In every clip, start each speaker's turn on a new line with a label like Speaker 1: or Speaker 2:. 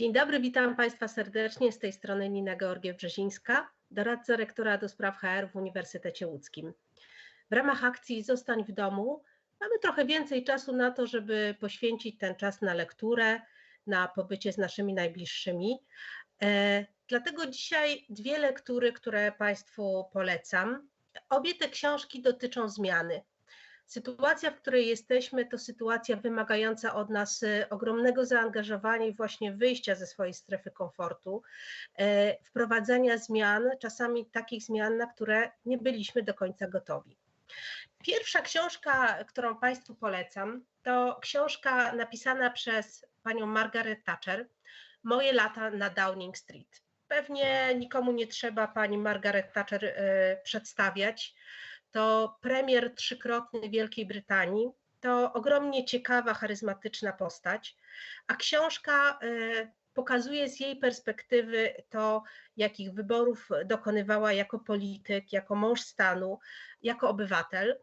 Speaker 1: Dzień dobry, witam Państwa serdecznie. Z tej strony Nina Georgiew-Brzezińska, doradca rektora do spraw HR w Uniwersytecie Łódzkim. W ramach akcji Zostań w domu mamy trochę więcej czasu na to, żeby poświęcić ten czas na lekturę, na pobycie z naszymi najbliższymi. E, dlatego dzisiaj dwie lektury, które Państwu polecam. Obie te książki dotyczą zmiany. Sytuacja, w której jesteśmy, to sytuacja wymagająca od nas y, ogromnego zaangażowania i właśnie wyjścia ze swojej strefy komfortu, e, wprowadzenia zmian, czasami takich zmian, na które nie byliśmy do końca gotowi. Pierwsza książka, którą Państwu polecam, to książka napisana przez panią Margaret Thatcher, Moje lata na Downing Street. Pewnie nikomu nie trzeba pani Margaret Thatcher y, przedstawiać to premier trzykrotny Wielkiej Brytanii. To ogromnie ciekawa, charyzmatyczna postać, a książka e, pokazuje z jej perspektywy to, jakich wyborów dokonywała jako polityk, jako mąż stanu, jako obywatel.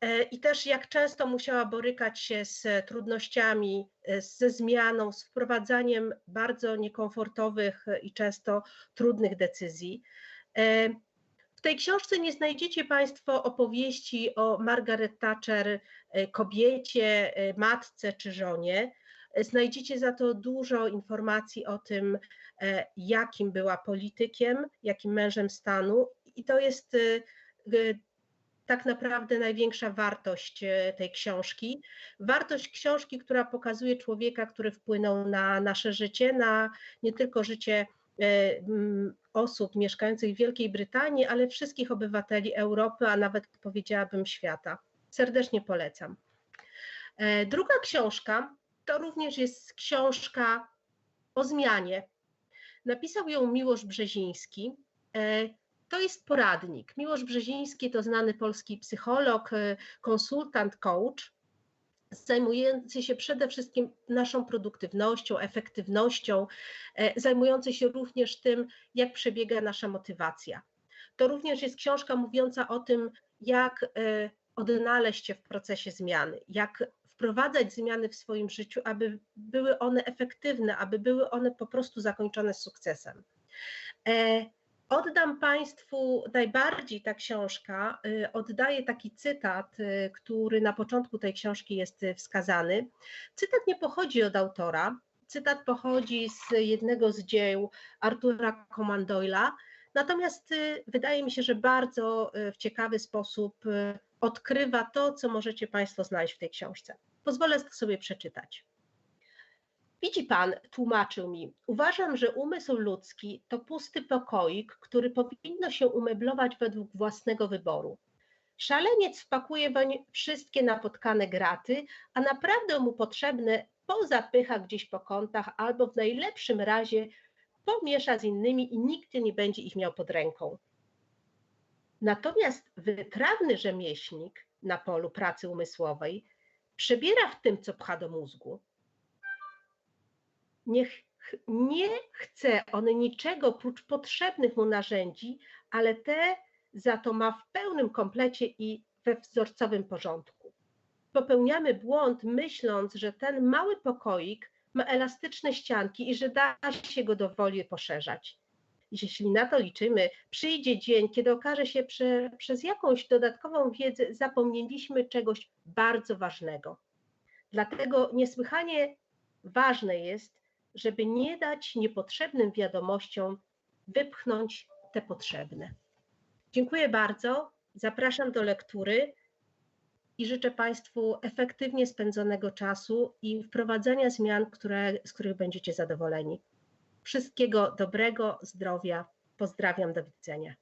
Speaker 1: E, I też jak często musiała borykać się z trudnościami, e, ze zmianą, z wprowadzaniem bardzo niekomfortowych i często trudnych decyzji tej książce nie znajdziecie Państwo opowieści o Margaret Thatcher, e, kobiecie, e, matce czy żonie. Znajdziecie za to dużo informacji o tym, e, jakim była politykiem, jakim mężem stanu, i to jest tak naprawdę największa wartość tej książki. Wartość książki, która pokazuje człowieka, który wpłynął na nasze życie, na nie tylko życie osób mieszkających w Wielkiej Brytanii, ale wszystkich obywateli Europy, a nawet powiedziałabym świata. Serdecznie polecam. E, druga książka to również jest książka o zmianie. Napisał ją Miłosz Brzeziński. E, to jest poradnik. Miłosz Brzeziński to znany polski psycholog, e, konsultant, coach zajmujący się przede wszystkim naszą produktywnością, efektywnością, e, zajmujący się również tym, jak przebiega nasza motywacja. To również jest książka mówiąca o tym, jak e, odnaleźć się w procesie zmiany, jak wprowadzać zmiany w swoim życiu, aby były one efektywne, aby były one po prostu zakończone sukcesem. E, Oddam Państwu najbardziej ta książka, y, oddaję taki cytat, y, który na początku tej książki jest y, wskazany. Cytat nie pochodzi od autora, cytat pochodzi z jednego z dzieł Artura Conan Doyle'a, natomiast wydaje mi się, że bardzo w ciekawy sposób odkrywa to, co możecie Państwo znaleźć w tej książce. Pozwolę sobie przeczytać. Widzi pan, tłumaczył mi, uważam, że umysł ludzki to pusty pokoik, który powinno się umeblować według własnego wyboru. Szaleniec wpakuje weń wszystkie napotkane graty, a naprawdę mu potrzebne pozapycha gdzieś po kątach albo w najlepszym razie pomiesza z innymi i nikt nie będzie ich miał pod ręką. Natomiast wytrawny rzemieślnik na polu pracy umysłowej przebiera w tym, co pcha do mózgu, nie, nie chce on niczego prócz potrzebnych mu narzędzi, ale te za to ma w pełnym komplecie i we wzorcowym porządku. Popełniamy błąd, myśląc, że ten mały pokoik ma elastyczne ścianki i że da się go dowoli poszerzać. Jeśli na to liczymy, przyjdzie dzień, kiedy okaże się, że przez jakąś dodatkową wiedzę zapomnieliśmy czegoś bardzo ważnego. Dlatego niesłychanie ważne jest, żeby nie dać niepotrzebnym wiadomościom wypchnąć te potrzebne. Dziękuję bardzo, zapraszam do lektury i życzę Państwu efektywnie spędzonego czasu i wprowadzenia zmian, które, z których będziecie zadowoleni. Wszystkiego dobrego, zdrowia. Pozdrawiam, do widzenia.